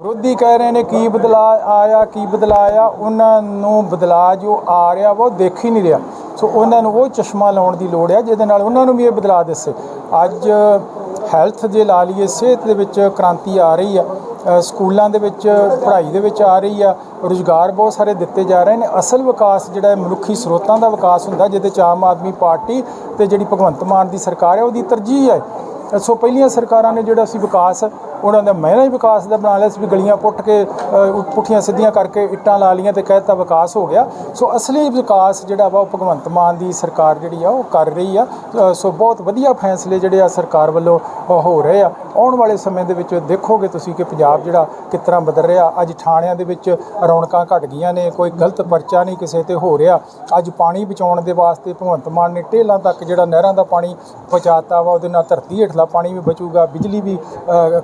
ਵਿਰੋਧੀ ਕਹਿ ਰਹੇ ਨੇ ਕੀ ਬਦਲਾ ਆਇਆ, ਕੀ ਬਦਲਾ ਆ ਉਹਨਾਂ ਨੂੰ ਬਦਲਾ ਜੋ ਆ ਰਿਹਾ ਵਾ ਉਹ ਦੇਖ ਹੀ ਨਹੀਂ ਰਿਹਾ। ਸੋ ਉਹਨਾਂ ਨੂੰ ਉਹ ਚਸ਼ਮਾ ਲਾਉਣ ਦੀ ਲੋੜ ਹੈ ਜਿਹਦੇ ਨਾਲ ਉਹਨਾਂ ਨੂੰ ਵੀ ਇਹ ਬਦਲਾ ਦਿਸੇ। ਅੱਜ ਹੈਲਥ ਜੇ ਲਾ ਲਈਏ, ਸਿਹਤ ਦੇ ਵਿੱਚ ਕ੍ਰਾਂਤੀ ਆ ਰਹੀ ਆ। ਸਕੂਲਾਂ ਦੇ ਵਿੱਚ, ਪੜ੍ਹਾਈ ਦੇ ਵਿੱਚ ਆ ਰਹੀ ਆ। ਰੁਜ਼ਗਾਰ ਬਹੁਤ ਸਾਰੇ ਦਿੱਤੇ ਜਾ ਰਹੇ ਨੇ। ਅਸਲ ਵਿਕਾਸ ਜਿਹੜਾ ਹੈ, ਮਨੁੱਖੀ ਸਰੋਤਾਂ ਦਾ ਵਿਕਾਸ ਹੁੰਦਾ, ਜਿਹਦੇ ਚ ਆਮ ਆਦਮੀ ਪਾਰਟੀ ਤੇ ਜਿਹੜੀ ਭਗਵੰਤ ਮਾਨ ਦੀ ਸਰਕਾਰ ਹੈ, ਉਹਦੀ ਤਰਜੀਹ ਹੈ। ਸੋ ਪਹਿਲੀਆਂ ਸਰਕਾਰਾਂ ਨੇ ਜਿਹੜਾ ਅਸੀਂ ਵਿਕਾਸ ਉਹਨਾਂ ਦਾ ਮਹਿਰਾ ਹੀ ਵਿਕਾਸ ਦਾ ਬਣਾ ਲਿਆ ਸੀ ਵੀ ਗਲੀਆਂ ਪੁੱਟ ਕੇ ਪੁੱਠੀਆਂ ਸਿੱਧੀਆਂ ਕਰਕੇ ਇੱਟਾਂ ਲਾ ਲੀਆਂ ਤੇ ਕਹਿਤਾ ਵਿਕਾਸ ਹੋ ਗਿਆ। ਸੋ ਅਸਲੀ ਵਿਕਾਸ ਜਿਹੜਾ ਵਾ ਉਹ ਭਗਵੰਤ ਮਾਨ ਦੀ ਸਰਕਾਰ ਜਿਹੜੀ ਆ ਉਹ ਕਰ ਰਹੀ ਆ। ਸੋ ਬਹੁਤ ਵਧੀਆ ਫੈਸਲੇ ਜਿਹੜੇ ਆ ਸਰਕਾਰ ਵੱਲੋਂ ਹੋ ਰਹੇ ਆ। ਆਉਣ ਵਾਲੇ ਸਮੇਂ ਦੇ ਵਿੱਚ ਦੇਖੋਗੇ ਤੁਸੀਂ ਕਿ ਪੰਜਾਬ ਜਿਹੜਾ ਕਿਸ ਤਰ੍ਹਾਂ ਬਦਲ ਰਿਹਾ। ਅੱਜ ਥਾਣਿਆਂ ਦੇ ਵਿੱਚ ਰੌਣਕਾਂ ਘਟ ਗਈਆਂ ਨੇ, ਕੋਈ ਗਲਤ ਪਰਚਾ ਨਹੀਂ ਕਿਸੇ ਤੇ ਹੋ ਰਿਹਾ। ਅੱਜ ਪਾਣੀ ਬਚਾਉਣ ਦੇ ਵਾਸਤੇ ਭਗਵੰਤ ਮਾਨ ਨੇ ਢੇਲਾਂ ਤੱਕ ਜਿਹੜਾ ਨਹਿਰਾਂ ਦਾ ਪਾਣੀ ਪਹੁੰਚਾਤਾ ਵਾ, ਉਹਦੇ ਨਾਲ ਧਰਤੀ ਹੇਠਲਾ ਪਾਣੀ ਵੀ ਬਚੂਗਾ, ਬਿਜਲੀ ਵੀ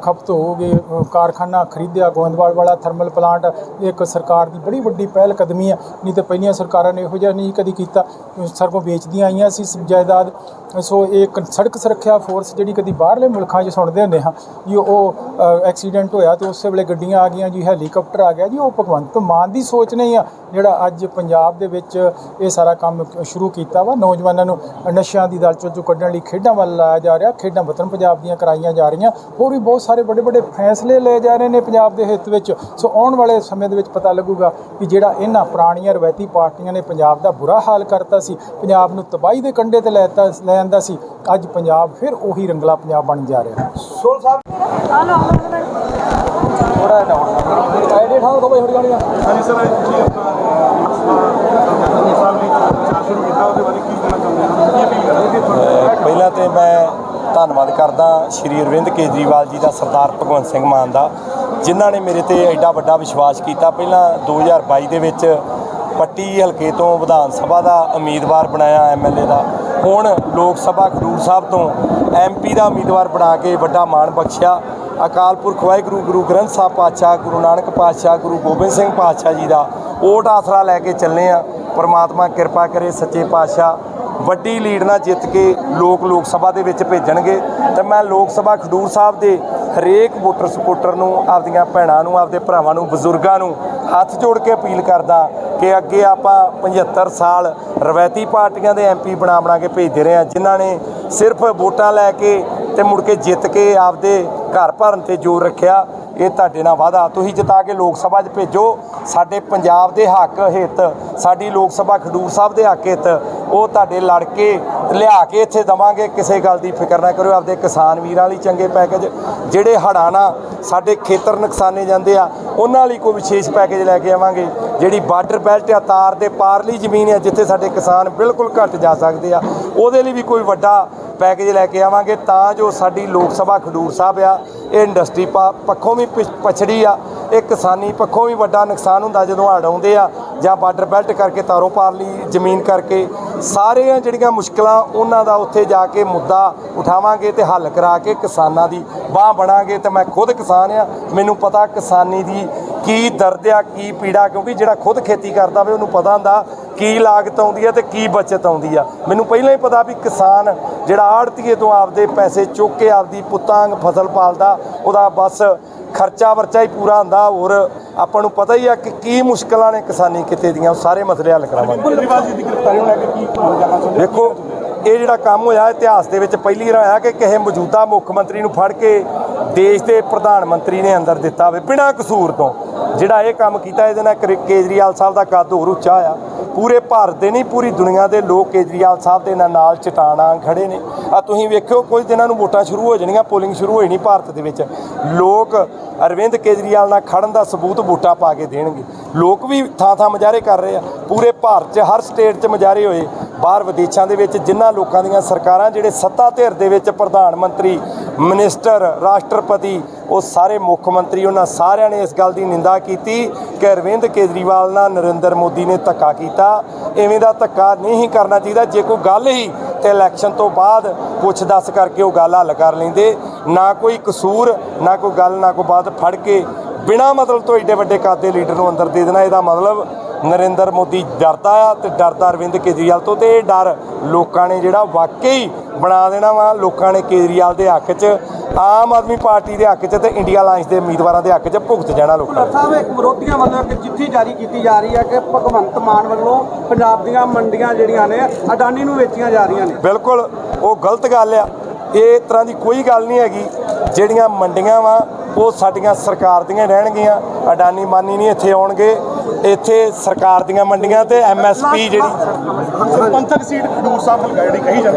ਖਪਤ ਹੋਊਗੀ ਅ, ਕਾਰਖਾਨਾ ਖਰੀਦਿਆ ਗੋਇੰਦਵਾਲ ਵਾਲਾ ਥਰਮਲ ਪਲਾਂਟ ਇੱਕ ਸਰਕਾਰ ਦੀ ਬੜੀ ਵੱਡੀ ਪਹਿਲ ਕਦਮੀ ਆ ਨਹੀਂ ਤੇ ਪਹਿਲੀਆਂ ਸਰਕਾਰਾਂ ਨੇ ਇਹੋ ਜਿਹਾ ਨਹੀਂ ਕਦੀ ਕੀਤਾ। ਸਰਗੋਂ ਵੇਚਦੀਆਂ ਆਈਆਂ ਸੀ ਜਾਇਦਾਦ। ਸੋ ਇਹ ਸੜਕ ਸੁਰੱਖਿਆ ਫੋਰਸ ਜਿਹੜੀ ਕਦੀ ਬਾਹਰਲੇ ਮੁਲਕਾਂ 'ਚ ਸੁਣਦੇ ਹੁੰਦੇ ਹਾਂ। ਜੀ ਉਹ ਐਕਸੀਡੈਂਟ ਹੋਇਆ ਤੇ ਉਸੇ ਵੇਲੇ ਗੱਡੀਆਂ ਆ ਗਈਆਂ। ਜੀ ਹੈਲੀਕਾਪਟਰ ਆ ਗਿਆ। ਜੀ ਉਹ ਭਗਵੰਤ ਮਾਨ ਦੀ ਸੋਚ ਨਹੀਂ ਆ ਜਿਹੜਾ ਅੱਜ ਪੰਜਾਬ ਦੇ ਵਿੱਚ ਇਹ ਸਾਰਾ ਕੰਮ ਸ਼ੁਰੂ ਕੀਤਾ ਵਾ। ਨੌਜਵਾਨਾਂ ਨੂੰ ਨਸ਼ਿਆਂ ਦੀ ਦਲ ਚੋਂ ਕੱਢਣ ਲਈ ਖੇਡਾਂ ਵੱਲ ਲਾਇਆ ਜਾ ਰਿਹਾ। ਖੇਡਾਂ ਵਤਨ ਪੰਜਾਬ ਦੀਆਂ ਕਰਾਈਆਂ ਜਾ ਰਹੀਆਂ। ਹੋਰ ਵੀ ਬਹੁਤ ਸਾਰੇ ਵੱਡੇ ਵੱਡੇ ਫੈਸਲੇ ਲਏ ਜਾ ਰਹੇ ਨੇ ਪੰਜਾਬ ਦੇ ਹਿੱਤ ਵਿੱਚ। ਸੋ ਆਉਣ ਵਾਲੇ ਸਮੇਂ ਦੇ ਵਿੱਚ ਪਤਾ ਲੱਗੂਗਾ ਕਿ ਜਿਹੜਾ ਇਹਨਾਂ ਪੁਰਾਣੀਆਂ ਰਵਾਇਤੀ ਪਾਰਟੀਆਂ ਨੇ ਪੰਜਾਬ ਦਾ ਬੁਰਾ ਹਾਲ ਕਰਤਾ ਸੀ ਪੰਜਾਬ ਨੂੰ ਤਬਾਹੀ ਦੇ ਕੰਢੇ ਤੇ ਲੈਤਾ ਲੈ ਆਂਦਾ ਸੀ। ਅੱਜ ਪੰਜਾਬ ਫਿਰ ਉਹੀ ਰੰਗਲਾ ਪੰਜਾਬ ਬਣ ਜਾ ਰਿਹਾ। ਸੋਲ ਸਾਹਿਬ। ਥੋੜਾ ਡਾਊਨ ਆਈਡੀ ਠਾਓ ਤੋਂ ਬਈ ਥੋੜੀ ਗਾਣੀਆਂ ਹਾਂਜੀ ਸਰ ਜੀ ਆਪਣਾ ਸਾਹਿਬ ਨੇ ਪ੍ਰਚਾਰ ਸ਼ੁਰੂ ਕੀਤਾ ਉਹਦੇ ਬਾਰੇ ਕੀ ਕਹਿਣਾ ਚਾਹੁੰਦੇ ਹੋ ਕੀ ਅਪੀਲ ਕਰਦੇ ਹੋ ਅਹ ਪਹਿਲਾਂ ਤੇ ਮੈਂ ਧੰਨਵਾਦ ਕਰਦਾ ਸ਼੍ਰੀ ਅਰਵਿੰਦ ਕੇਜਰੀਵਾਲ ਜੀ ਦਾ ਸਰਦਾਰ ਭਗਵੰਤ ਸਿੰਘ ਮਾਨ ਦਾ, ਜਿਨ੍ਹਾਂ ਨੇ ਮੇਰੇ ਤੇ ਐਡਾ ਵੱਡਾ ਵਿਸ਼ਵਾਸ ਕੀਤਾ। ਪਹਿਲਾਂ 2022 ਦੇ ਵਿੱਚ ਪੱਟੀ ਹਲਕੇ ਤੋਂ ਵਿਧਾਨ ਸਭਾ ਦਾ ਉਮੀਦਵਾਰ ਬਣਾਇਆ ਐਮਐਲਏ ਦਾ। ਹੁਣ ਲੋਕ ਸਭਾ ਖਡੂਰ ਸਾਹਿਬ ਤੋਂ ਐਮਪੀ ਦਾ ਉਮੀਦਵਾਰ ਬਣਾ ਕੇ ਵੱਡਾ ਮਾਣ ਬਖਸ਼ਿਆ। ਅਕਾਲ ਪੁਰਖ ਵਾਹਿਗੁਰੂ, ਗੁਰੂ ਗ੍ਰੰਥ ਸਾਹਿਬ ਪਾਤਸ਼ਾਹ, ਗੁਰੂ ਨਾਨਕ ਪਾਤਸ਼ਾਹ, ਗੁਰੂ ਗੋਬਿੰਦ ਸਿੰਘ ਪਾਤਸ਼ਾਹ ਜੀ ਦਾ। ਓਟ ਆਸਰਾ ਲੈ ਕੇ ਚੱਲੇ ਆ। ਪਰਮਾਤਮਾ ਕਿਰਪਾ ਕਰੇ ਸੱਚੇ ਪਾਤਸ਼ਾਹ ਵੱਡੀ ਲੀਡ ਨਾਲ ਜਿੱਤ ਕੇ ਲੋਕ ਲੋਕ ਸਭਾ ਦੇ ਵਿੱਚ ਭੇਜਣਗੇ ਤੇ ਮੈਂ ਲੋਕ ਸਭਾ ਖਡੂਰ ਸਾਹਿਬ ਦੇ ਹਰੇਕ ਵੋਟਰ ਸਪੋਰਟਰ ਨੂੰ, ਆਪਦੀਆਂ ਭੈਣਾਂ ਨੂੰ, ਆਪਦੇ ਭਰਾਵਾਂ ਨੂੰ, ਬਜ਼ੁਰਗਾਂ ਨੂੰ ਹੱਥ ਜੋੜ ਕੇ ਅਪੀਲ ਕਰਦਾ ਕਿ ਅੱਗੇ ਆਪਾਂ 75 ਸਾਲ ਰਵਾਇਤੀ ਪਾਰਟੀਆਂ ਦੇ ਐਮਪੀ ਬਣਾ ਬਣਾ ਕੇ ਭੇਜਦੇ ਰਹੇ ਹਾਂ, ਜਿਨ੍ਹਾਂ ਨੇ ਸਿਰਫ ਵੋਟਾਂ ਲੈ ਕੇ ਤੇ ਮੁੜ ਕੇ ਜਿੱਤ ਕੇ ਆਪਦੇ ਘਰ ਭਰਨ ਤੇ ਜ਼ੋਰ ਰੱਖਿਆ। ਇਹ ਤੁਹਾਡੇ ਨਾਲ ਵਾਅਦਾ। ਤੁਸੀਂ ਜਿਤਾ ਕੇ ਲੋਕ ਸਭਾ 'ਚ ਭੇਜੋ। ਸਾਡੇ ਪੰਜਾਬ ਦੇ ਹੱਕ ਹਿੱਤ, ਸਾਡੀ ਲੋਕ ਸਭਾ ਖਡੂਰ ਸਾਹਿਬ ਦੇ ਹੱਕ ਹਿੱਤ, ਉਹ ਤੁਹਾਡੇ ਲੜ ਕੇ ਲਿਆ ਕੇ ਇੱਥੇ ਦਵਾਂਗੇ। ਕਿਸੇ ਗੱਲ ਦੀ ਫਿਕਰ ਨਾ ਕਰੋ ਆਪਦੇ ਕਿਸਾਨ ਵੀਰਾਂ ਲਈ ਚੰਗੇ ਪੈਕੇਜ, ਜਿਹੜੇ ਹੜ੍ਹਾਂ ਨਾਲ ਸਾਡੇ ਖੇਤਰ ਨੁਕਸਾਨੇ ਜਾਂਦੇ ਆ, ਉਹਨਾਂ ਲਈ ਕੋਈ ਵਿਸ਼ੇਸ਼ ਪੈਕੇਜ ਲੈ ਕੇ ਆਵਾਂਗੇ। ਜਿਹੜੀ ਬਾਰਡਰ ਬੈਲਟ ਆ, ਤਾਰ ਦੇ ਪਾਰਲੀ ਜ਼ਮੀਨ ਆ, ਜਿੱਥੇ ਸਾਡੇ ਕਿਸਾਨ ਬਿਲਕੁਲ ਘੱਟ ਜਾ ਸਕਦੇ ਆ, ਉਹਦੇ ਲਈ ਵੀ ਕੋਈ ਵੱਡਾ ਪੈਕੇਜ ਲੈ ਕੇ ਆਵਾਂਗੇ ਤਾਂ ਜੋ ਸਾਡੀ ਲੋਕ ਸਭਾ ਖਡੂਰ ਸਾਹਿਬ ਆ, ਇਹ ਇੰਡਸਟਰੀ ਪਾ- ਪੱਖੋਂ ਵੀ ਪਿਛ- ਪਛੜੀ ਆ, ਇਹ ਕਿਸਾਨੀ ਪੱਖੋਂ ਵੀ ਵੱਡਾ ਨੁਕਸਾਨ ਹੁੰਦਾ ਜਦੋਂ ਹੜ ਆਉਂਦੇ ਆ ਜਾਂ ਬਾਰਡਰ ਬੈਲਟ ਕਰਕੇ ਤਾਰੋਂ ਪਾਰਲੀ ਜ਼ਮੀਨ ਕਰਕੇ, ਸਾਰੀਆਂ ਜਿਹੜੀਆਂ ਮੁਸ਼ਕਲਾਂ ਉਹਨਾਂ ਦਾ ਉੱਥੇ ਜਾ ਕੇ ਮੁੱਦਾ ਉਠਾਵਾਂਗੇ ਤੇ ਹੱਲ ਕਰਾ ਕੇ ਕਿਸਾਨਾਂ ਦੀ ਬਾਹ ਬਣਾਂਗੇ ਤੇ ਮੈਂ ਖੁਦ ਕਿਸਾਨ ਆ, ਮੈਨੂੰ ਪਤਾ ਕਿਸਾਨੀ ਦੀ ਕੀ ਦਰਦ ਆ, ਕੀ ਪੀੜਾ, ਕਿਉਂਕਿ ਜਿਹੜਾ ਖੁਦ ਖੇਤੀ ਕਰਦਾ ਵੇ ਉਹਨੂੰ ਪਤਾ ਹੁੰਦਾ ਕੀ ਲਾਗਤ ਆਉਂਦੀ ਹੈ ਤੇ ਕੀ ਬਚਤ ਆਉਂਦੀ ਆ। ਮੈਨੂੰ ਪਹਿਲਾਂ ਹੀ ਪਤਾ ਵੀ ਕਿਸਾਨ ਜਿਹੜਾ ਆੜਤੀਏ ਤੋਂ ਆਪਦੇ ਪੈਸੇ ਚੁੱਕ ਕੇ ਆਪਦੀ ਪੁੱਤਾਂਗ ਫਸਲ ਪਾਲਦਾ ਉਹਦਾ ਬਸ ਖਰਚਾ ਵਰਚਾ ਹੀ ਪੂਰਾ ਹੁੰਦਾ। ਹੋਰ ਆਪਾਂ ਨੂੰ ਪਤਾ ਹੀ ਆ ਕਿ ਕੀ ਮੁਸ਼ਕਲਾਂ ਨੇ ਕਿਸਾਨੀ ਕਿਤੇ ਦੀਆਂ ਉਹ ਸਾਰੇ ਮਸਲੇ ਹੱਲ ਕਰਾਵਾਂਗੇ। ਕੇਜਰੀਵਾਲ ਜੀ ਦੀ ਗ੍ਰਿਫਤਾਰੀ ਨੂੰ ਲੈ ਕੇ ਕੀ ਕਹਿਣਾ ਚਾਹੁੰਦੇ ਹੋ? ਵੇਖੋ ਇਹ ਜਿਹੜਾ ਕੰਮ ਹੋਇਆ ਇਤਿਹਾਸ ਦੇ ਵਿੱਚ ਪਹਿਲੀ ਵਾਰ ਹੋਇਆ ਕਿ ਕਿਸੇ ਮੌਜੂਦਾ ਮੁੱਖ ਮੰਤਰੀ ਨੂੰ ਫੜ ਕੇ ਦੇਸ਼ ਦੇ ਪ੍ਰਧਾਨ ਮੰਤਰੀ ਨੇ ਅੰਦਰ ਦਿੱਤਾ ਹੋਵੇ ਬਿਨਾਂ ਕਸੂਰ ਤੋਂ। ਜਿਹੜਾ ਇਹ ਕੰਮ ਕੀਤਾ ਇਹਦੇ ਨਾਲ ਕੇਜਰੀਵਾਲ ਸਾਹਿਬ ਦਾ ਕੱਦ ਹੋਰ ਉੱਚਾ ਆ। ਪੂਰੇ ਭਾਰਤ ਦੇ ਨਹੀਂ, ਪੂਰੀ ਦੁਨੀਆ ਦੇ ਲੋਕ ਕੇਜਰੀਵਾਲ ਸਾਹਿਬ ਦੇ ਨਾਲ ਨਾਲ ਚਟਾਣਾ ਖੜੇ ਨੇ। ਆ ਤੁਸੀਂ ਵੇਖਿਓ, ਕੁਝ ਦਿਨਾਂ ਨੂੰ ਵੋਟਾਂ ਸ਼ੁਰੂ ਹੋ ਜਾਣੀਆਂ, ਪੋਲਿੰਗ ਸ਼ੁਰੂ ਹੋਈ ਨਹੀਂ ਭਾਰਤ ਦੇ ਵਿੱਚ। ਲੋਕ ਅਰਵਿੰਦ ਕੇਜਰੀਵਾਲ ਨਾਲ ਖੜਨ ਦਾ ਸਬੂਤ ਵੋਟਾਂ ਪਾ ਕੇ ਦੇਣਗੇ। ਲੋਕ ਵੀ ਥਾਂ ਥਾਂ ਮੁਜ਼ਾਹਰੇ ਕਰ ਰਹੇ ਆ। ਪੂਰੇ ਭਾਰਤ 'ਚ, ਹਰ ਸਟੇਟ 'ਚ ਮੁਜ਼ਾਹਰੇ ਹੋਏ। ਬਾਹਰ ਵਿਦੇਸ਼ਾਂ ਦੇ ਵਿੱਚ ਜਿਨ੍ਹਾਂ ਲੋਕਾਂ ਦੀਆਂ ਸਰਕਾਰਾਂ, ਜਿਹੜੇ ਸੱਤਾ ਧਿਰ ਦੇ ਵਿੱਚ ਪ੍ਰਧਾਨ ਮੰਤਰੀ, ਮਿਨਿਸਟਰ, ਰਾਸ਼ਟਰਪਤੀ, ਉਹ ਸਾਰੇ ਮੁੱਖ ਮੰਤਰੀ, ਉਹਨਾਂ ਸਾਰਿਆਂ ਨੇ ਇਸ ਗੱਲ ਦੀ ਨਿੰਦਾ ਕੀਤੀ ਕਿ ਅਰਵਿੰਦ ਕੇਜਰੀਵਾਲ ਨਾਲ ਨਰਿੰਦਰ ਮੋਦੀ ਨੇ ਧੱਕਾ ਕੀਤਾ। ਐਵੇਂ ਦਾ ਧੱਕਾ ਨਹੀਂ ਕਰਨਾ ਚਾਹੀਦਾ। ਜੇ ਕੋਈ ਗੱਲ ਹੀ ਤੇ ਇਲੈਕਸ਼ਨ ਤੋਂ ਬਾਅਦ ਪੁੱਛ ਦੱਸ ਕਰਕੇ ਉਹ ਗੱਲ ਹੱਲ ਕਰ ਲੈਂਦੇ। ਨਾ ਕੋਈ ਕਸੂਰ, ਨਾ ਕੋਈ ਗੱਲ, ਨਾ ਕੋਈ ਬਾਤ ਫੜ ਕੇ ਬਿਨਾ ਮਤਲਬ ਤੋਂ ਏਡੇ ਵੱਡੇ ਕੱਦ ਲੀਡਰ ਨੂੰ ਅੰਦਰ ਦੇ ਦੇਣਾ। ਇਹਦਾ ਮਤਲਬ ਨਰਿੰਦਰ ਮੋਦੀ ਡਰਦਾ ਆ ਤੇ ਡਰਦਾ ਅਰਵਿੰਦ ਕੇਜਰੀਵਾਲ ਤੋਂ ਤੇ ਇਹ ਡਰ ਲੋਕਾਂ ਨੇ ਜਿਹੜਾ ਵਾਕਈ ਬਣਾ ਦੇਣਾ ਵਾ ਲੋਕਾਂ ਨੇ ਕੇਜਰੀਵਾਲ ਦੇ ਹੱਕ 'ਚ ਆਮ ਆਦਮੀ ਪਾਰਟੀ ਦੇ ਹੱਕ 'ਚ ਤੇ ਇੰਡੀਆ ਅਲਾਈਅੰਸ ਦੇ ਉਮੀਦਵਾਰਾਂ ਦੇ ਹੱਕ 'ਚ ਭੁਗਤ ਜਾਣਾ ਲੋਕਾਂ ਨੇ। ਸਾਹਿਬ ਇੱਕ ਵਿਰੋਧੀਆਂ ਵੱਲੋਂ ਇੱਕ ਚਿੱਠੀ ਜਾਰੀ ਕੀਤੀ ਜਾ ਰਹੀ ਹੈ ਕਿ ਭਗਵੰਤ ਮਾਨ ਵੱਲੋਂ ਪੰਜਾਬ ਦੀਆਂ ਮੰਡੀਆਂ ਜਿਹੜੀਆਂ ਨੇ ਅਡਾਨੀ ਨੂੰ ਵੇਚੀਆਂ ਜਾ ਰਹੀਆਂ ਨੇ ਬਿਲਕੁਲ ਉਹ ਗਲਤ ਗੱਲ ਆ ਇਹ ਤਰ੍ਹਾਂ ਦੀ ਕੋਈ ਗੱਲ ਨਹੀਂ ਹੈਗੀ ਜਿਹੜੀਆਂ ਮੰਡੀਆਂ ਵਾ ਉਹ ਸਾਡੀਆਂ ਸਰਕਾਰ ਦੀਆਂ ਰਹਿਣਗੀਆਂ। ਅਡਾਨੀ ਮਾਨੀ ਨਹੀਂ ਇੱਥੇ ਆਉਣਗੇ। ਇੱਥੇ ਸਰਕਾਰ ਦੀਆਂ ਮੰਡੀਆਂ ਤੇ ਐਮਐਸਪੀ ਜਿਹੜੀ ਸਰਪੰਚਕ ਸੀਟ ਖਡੂਰ ਸਾਹਿਬ ਹਲਕਾ ਜਿਹੜੀ ਕਹੀ ਜਾਂਦੀ